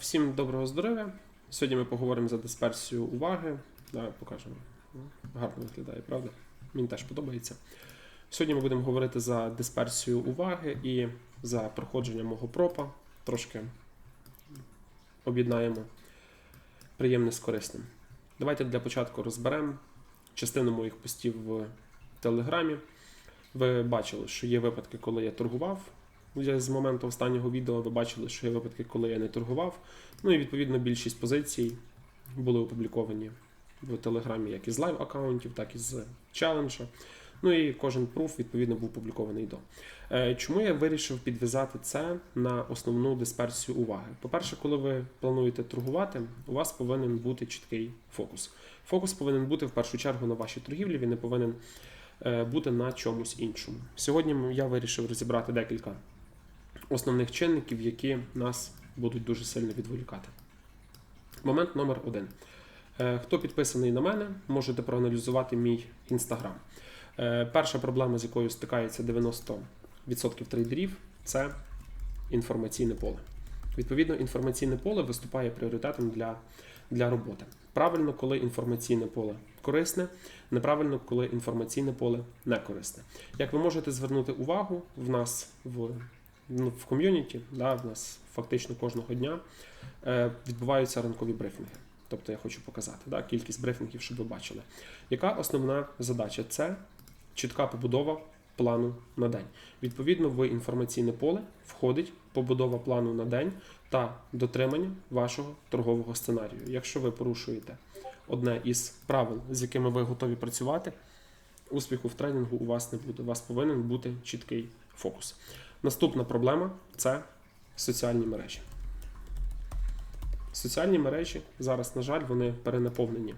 Всім доброго здоров'я. Сьогодні ми поговоримо за дисперсію уваги. Давай покажемо. Гарно виглядає, правда? Мені теж подобається. Сьогодні ми будемо говорити за дисперсію уваги і за проходження мого пропа. Трошки об'єднаємо приємне з корисним. Давайте для початку розберемо частину моїх постів в Телеграмі. Ви бачили, що є випадки, коли я торгував. Я з моменту останнього відео ви бачили, що є випадки, коли я не торгував. Ну і відповідно більшість позицій були опубліковані в Телеграмі як із лайв аккаунтів, так і з челенджа. Ну і кожен пруф відповідно був опублікований до. Е, Чому я вирішив підв'язати це на основну дисперсію уваги? По-перше, коли ви плануєте торгувати, у вас повинен бути чіткий фокус. Фокус повинен бути в першу чергу на вашій торгівлі, він не повинен е, бути на чомусь іншому. Сьогодні я вирішив розібрати декілька основних чинників, які нас будуть дуже сильно відволікати. Момент номер один. Е, Хто підписаний на мене, можете проаналізувати мій інстаграм. Е, Перша проблема, з якою стикається 90% трейдерів, це інформаційне поле. Відповідно, інформаційне поле виступає пріоритетом для, для роботи. Правильно, коли інформаційне поле корисне, неправильно, коли інформаційне поле не корисне. Як ви можете звернути увагу, в нас в ну, в ком'юніті, да, в нас фактично кожного дня е, відбуваються ранкові брифінги. Тобто я хочу показати да, кількість брифінгів, щоб ви бачили. Яка основна задача? Це чітка побудова плану на день. Відповідно, в інформаційне поле входить побудова плану на день та дотримання вашого торгового сценарію. Якщо ви порушуєте одне із правил, з якими ви готові працювати, успіху в тренінгу у вас не буде. У вас повинен бути чіткий фокус. Наступна проблема це соціальні мережі. Соціальні мережі зараз, на жаль, вони перенаповнені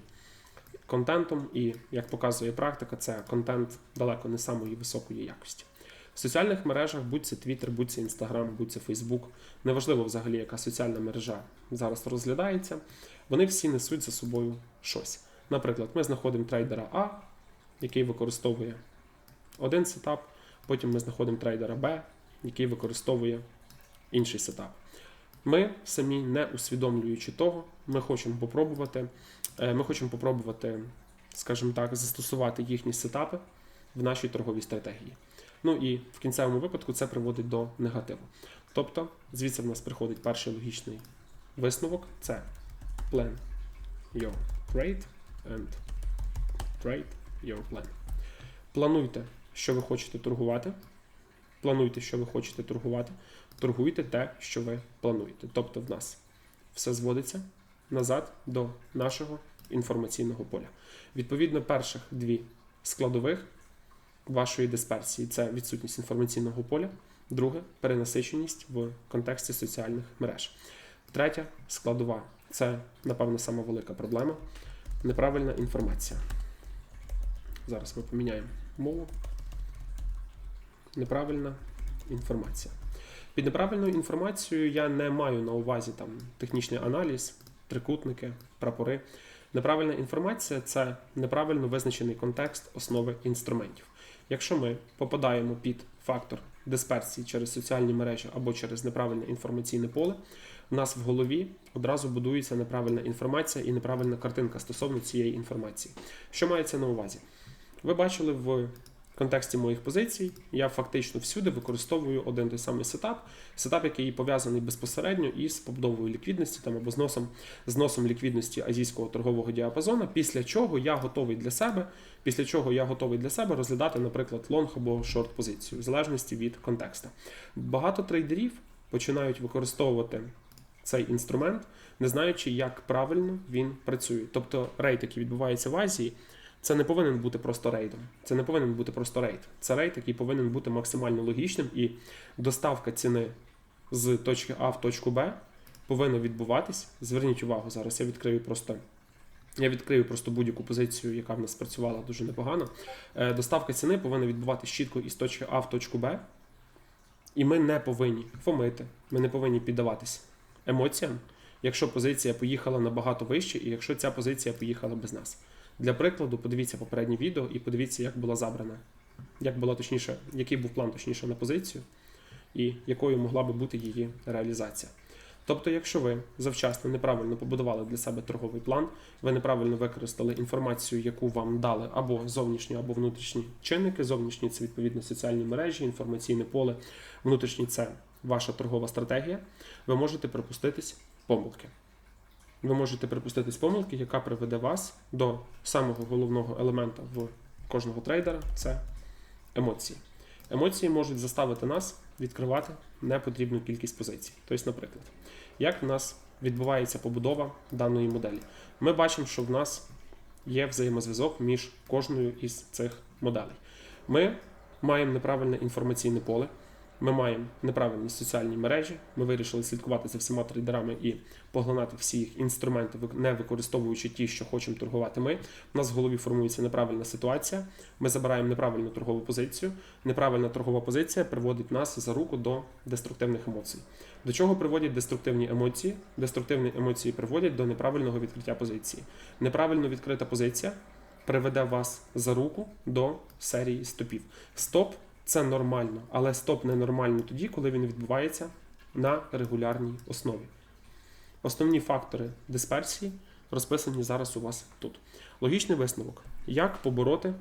контентом, і, як показує практика, це контент далеко не самої високої якості. В соціальних мережах, будь це Twitter, будь це Instagram, будь це Facebook, неважливо взагалі, яка соціальна мережа зараз розглядається, вони всі несуть за собою щось. Наприклад, ми знаходимо трейдера А, який використовує один сетап, потім ми знаходимо трейдера Б, який використовує інший сетап. Ми самі не усвідомлюючи того, ми хочемо попробувати, е, ми хочемо попробувати, скажімо так, застосувати їхні сетапи в нашій торговій стратегії. Ну і в кінцевому випадку це приводить до негативу. Тобто, звідси в нас приходить перший логічний висновок: це plan your trade and trade your plan. Плануйте, що ви хочете торгувати. Плануйте, що ви хочете торгувати, торгуйте те, що ви плануєте. Тобто в нас все зводиться назад до нашого інформаційного поля. Відповідно, перших дві складових вашої дисперсії це відсутність інформаційного поля, друге перенасиченість в контексті соціальних мереж. Третя складова це, напевно, сама велика проблема неправильна інформація. Зараз ми поміняємо мову неправильна інформація. Під неправильною інформацією я не маю на увазі там технічний аналіз, трикутники, прапори. Неправильна інформація це неправильно визначений контекст основи інструментів. Якщо ми попадаємо під фактор дисперсії через соціальні мережі або через неправильне інформаційне поле, у нас в голові одразу будується неправильна інформація і неправильна картинка стосовно цієї інформації. Що мається на увазі? Ви бачили в в контексті моїх позицій я фактично всюди використовую один той самий сетап, сетап, який пов'язаний безпосередньо із побудовою ліквідності там або зносом зносом ліквідності азійського торгового діапазону, після чого я готовий для себе, після чого я готовий для себе розглядати, наприклад, лонг або шорт позицію, в залежності від контексту. Багато трейдерів починають використовувати цей інструмент, не знаючи, як правильно він працює. Тобто рейд, який відбувається в Азії. Це не повинен бути просто рейдом. Це не повинен бути просто рейд. Це рейд, який повинен бути максимально логічним, і доставка ціни з точки А в точку Б повинна відбуватись. Зверніть увагу, зараз я відкрию просто. Я відкрию просто будь-яку позицію, яка в нас працювала дуже непогано. Е, доставка ціни повинна відбуватися чітко із точки А в точку Б. І ми не повинні фомити, ми не повинні піддаватись емоціям, якщо позиція поїхала набагато вище, і якщо ця позиція поїхала без нас. Для прикладу, подивіться попереднє відео і подивіться, як була забрана, як була точніше, який був план точніше на позицію, і якою могла би бути її реалізація. Тобто, якщо ви завчасно неправильно побудували для себе торговий план, ви неправильно використали інформацію, яку вам дали або зовнішні, або внутрішні чинники. Зовнішні це відповідно соціальні мережі, інформаційне поле, внутрішні це ваша торгова стратегія. Ви можете припуститись помилки. Ви можете припуститись помилки, яка приведе вас до самого головного елемента в кожного трейдера це емоції. Емоції можуть заставити нас відкривати непотрібну кількість позицій. Тобто, наприклад, як в нас відбувається побудова даної моделі? Ми бачимо, що в нас є взаємозв'язок між кожною із цих моделей. Ми маємо неправильне інформаційне поле, ми маємо неправильні соціальні мережі. Ми вирішили слідкувати за всіма трейдерами і поглинати всі їх інструменти, не використовуючи ті, що хочемо торгувати ми. У нас в голові формується неправильна ситуація. Ми забираємо неправильну торгову позицію. Неправильна торгова позиція приводить нас за руку до деструктивних емоцій. До чого приводять деструктивні емоції? Деструктивні емоції приводять до неправильного відкриття позиції. Неправильно відкрита позиція приведе вас за руку до серії стопів. Стоп це нормально, але стоп ненормально тоді, коли він відбувається на регулярній основі. Основні фактори дисперсії розписані зараз у вас тут. Логічний висновок: як побороти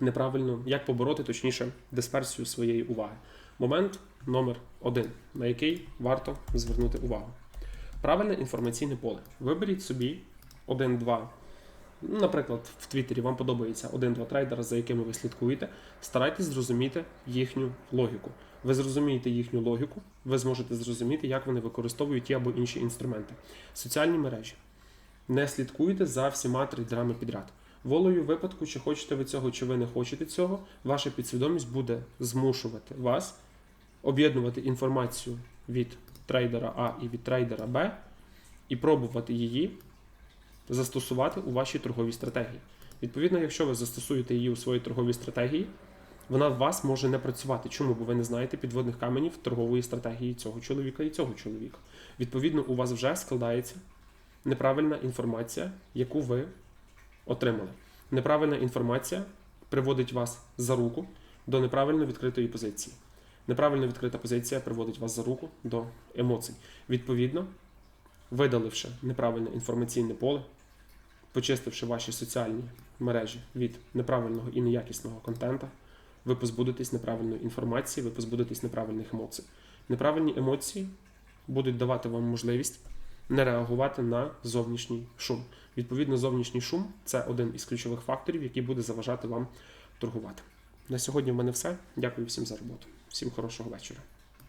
неправильно, як побороти точніше дисперсію своєї уваги. Момент номер один, на який варто звернути увагу. Правильне інформаційне поле. Виберіть собі один-два. ну, Наприклад, в Твіттері вам подобається один-два трейдера, за якими ви слідкуєте. Старайтесь зрозуміти їхню логіку. Ви зрозумієте їхню логіку, ви зможете зрозуміти, як вони використовують ті або інші інструменти. Соціальні мережі. Не слідкуйте за всіма трейдерами підряд. Волею випадку, чи хочете ви цього, чи ви не хочете цього, ваша підсвідомість буде змушувати вас об'єднувати інформацію від трейдера А і від трейдера Б і пробувати її застосувати у вашій торговій стратегії. Відповідно, якщо ви застосуєте її у своїй торговій стратегії, вона в вас може не працювати. Чому? Бо ви не знаєте підводних каменів торгової стратегії цього чоловіка і цього чоловіка. Відповідно, у вас вже складається неправильна інформація, яку ви отримали. Неправильна інформація приводить вас за руку до неправильно відкритої позиції. Неправильно відкрита позиція приводить вас за руку до емоцій. Відповідно, видаливши неправильне інформаційне поле, почистивши ваші соціальні мережі від неправильного і неякісного контента, ви позбудетесь неправильної інформації, ви позбудетесь неправильних емоцій. Неправильні емоції будуть давати вам можливість не реагувати на зовнішній шум. Відповідно, зовнішній шум це один із ключових факторів, який буде заважати вам торгувати. На сьогодні в мене все. Дякую всім за роботу. Всім хорошого вечора.